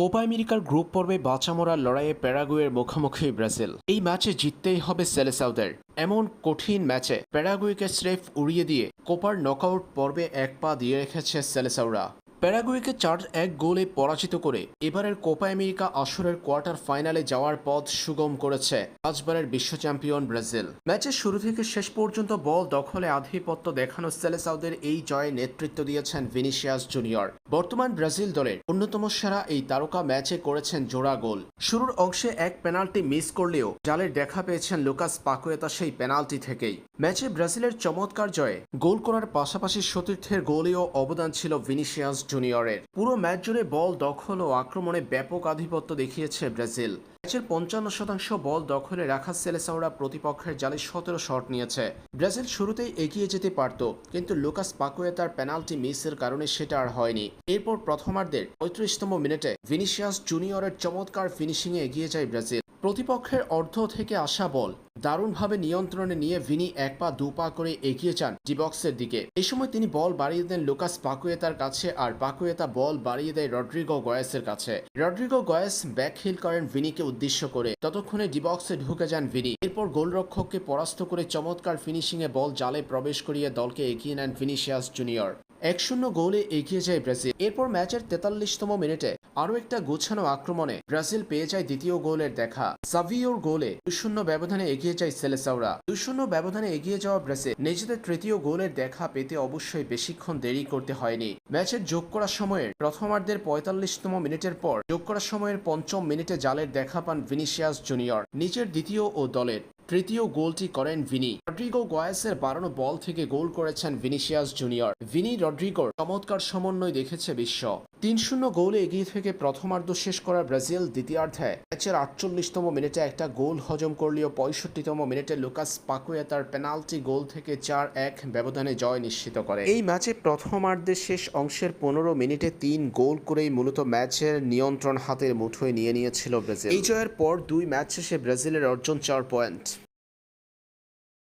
Copa আমেরিকার group পর্বে বাঁচামরার লড়াইয়ে প্যারাগুয়ের মুখোমুখি ব্রাজিল। এই ম্যাচে জিততেই হবে সেলেসাউদের। এমন কঠিন ম্যাচে প্যারাগুয়েকে স্রেফ উড়িয়ে দিয়ে কোপার নকআউট পর্বে এক পা দিয়ে রেখেছে সেলেসাউরা। প্যারাগুয়েকে চার এক গোলে পরাজিত করে এবারের কোপা আমেরিকা আসরের কোয়ার্টার ফাইনালে যাওয়ার পথ সুগম করেছে পাঁচবারের বিশ্ব চ্যাম্পিয়ন ব্রাজিল। ম্যাচের শুরু থেকে শেষ পর্যন্ত বল দখলে আধিপত্য দেখানো সেলেসাউদের এই জয়ে নেতৃত্ব দিয়েছেন ভিনিসিয়াস জুনিয়র। বর্তমান ব্রাজিল দলের অন্যতম সেরা এই তারকা ম্যাচে করেছেন জোড়া গোল। শুরুর অংশে এক পেনাল্টি মিস করলেও জালের দেখা পেয়েছেন লুকাস পাকুয়েতা সেই পেনাল্টি থেকেই। ম্যাচে ব্রাজিলের চমৎকার জয়ে গোল করার পাশাপাশি সতীর্থের গোলেও অবদান ছিল ভিনিসিয়াস জুনিয়রের। পুরো ম্যাচ জুড়ে বল দখল ও আক্রমণে ব্যাপক আধিপত্য দেখিয়েছে ব্রাজিল। ম্যাচের পঞ্চান্ন শতাংশ বল দখলে রাখা সেলেসাওরা প্রতিপক্ষের জালে সতেরো শট নিয়েছে। ব্রাজিল শুরুতেই এগিয়ে যেতে পারত, কিন্তু লুকাস পাকুয়েতার পেনাল্টি মিসের কারণে সেটা আর হয়নি। এরপর প্রথমার্ধের পঁয়ত্রিশতম মিনিটে ভিনিসিয়াস জুনিয়রের চমৎকার ফিনিশিংয়ে এগিয়ে যায় ব্রাজিল। প্রতিপক্ষের অর্ধ থেকে আসা বল দারুণভাবে নিয়ন্ত্রণে নিয়ে ভিনি এক পা দু পা করে এগিয়ে যান ডিবক্সের দিকে। এই সময় তিনি বল বাড়িয়ে দেন লুকাস পাকুয়েতার কাছে আর পাকুয়েতা বল বাড়িয়ে দেয় রড্রিগো গয়েসের কাছে। রড্রিগো গয়েস ব্যাকহিল করেন ভিনিকে উদ্দেশ্য করে। ততক্ষণে ডিবক্সে ঢুকে যান ভিনি। এরপর গোলরক্ষককে পরাস্ত করে চমৎকার ফিনিশিংয়ে বল জালে প্রবেশ করিয়ে দলকে এগিয়ে নেন ভিনিসিয়াস জুনিয়র। এক শূন্য গোলে এগিয়ে যায় ব্রাজিল। এরপর ম্যাচের তেতাল্লিশতম মিনিটে আরও একটা গোছানো আক্রমণে ব্রাজিল পেয়ে যায় দ্বিতীয় গোলের দেখা। সাভিওর গোলে দুই শূন্য ব্যবধানে এগিয়ে যায় সেলেসাওরা। দুই শূন্য ব্যবধানে এগিয়ে যাওয়া ব্রাজিল নিজেদের তৃতীয় গোলের দেখা পেতে অবশ্যই বেশিক্ষণ দেরি করতে হয়নি। ম্যাচের যোগ করার সময়ের প্রথমার্ধের পঁয়তাল্লিশতম মিনিটের পর যোগ করার সময়ের পঞ্চম মিনিটে জালের দেখা পান ভিনিসিয়াস জুনিয়র, নিজের দ্বিতীয় ও দলের। তৃতীয় গোলটি করেন ভিনি। রড্রিগো গোয়াসের বাড়ানো বল থেকে গোল করেছেন ভিনিসিয়াস জুনিয়র। ভিনি রড্রিগোর চমৎকার সমন্বয় দেখেছে বিশ্ব। তিন শূন্য গোলে এগিয়ে থেকে প্রথমার্ধ শেষ করা ব্রাজিল দ্বিতীয়ার্ধে ম্যাচের আটচল্লিশতম মিনিটে একটা গোল হজম করলেও পঁয়ষট্টিতম মিনিটে লুকাস পাকুয়া তার পেনাল্টি গোল থেকে চার এক ব্যবধানে জয় নিশ্চিত করে। এই ম্যাচে প্রথমার্ধের শেষ অংশের পনেরো মিনিটে তিন গোল করেই মূলত ম্যাচের নিয়ন্ত্রণ হাতের মুঠোয় নিয়ে নিয়েছিল ব্রাজিল। এই জয়ের পর দুই ম্যাচ শেষে ব্রাজিলের অর্জন চার পয়েন্ট।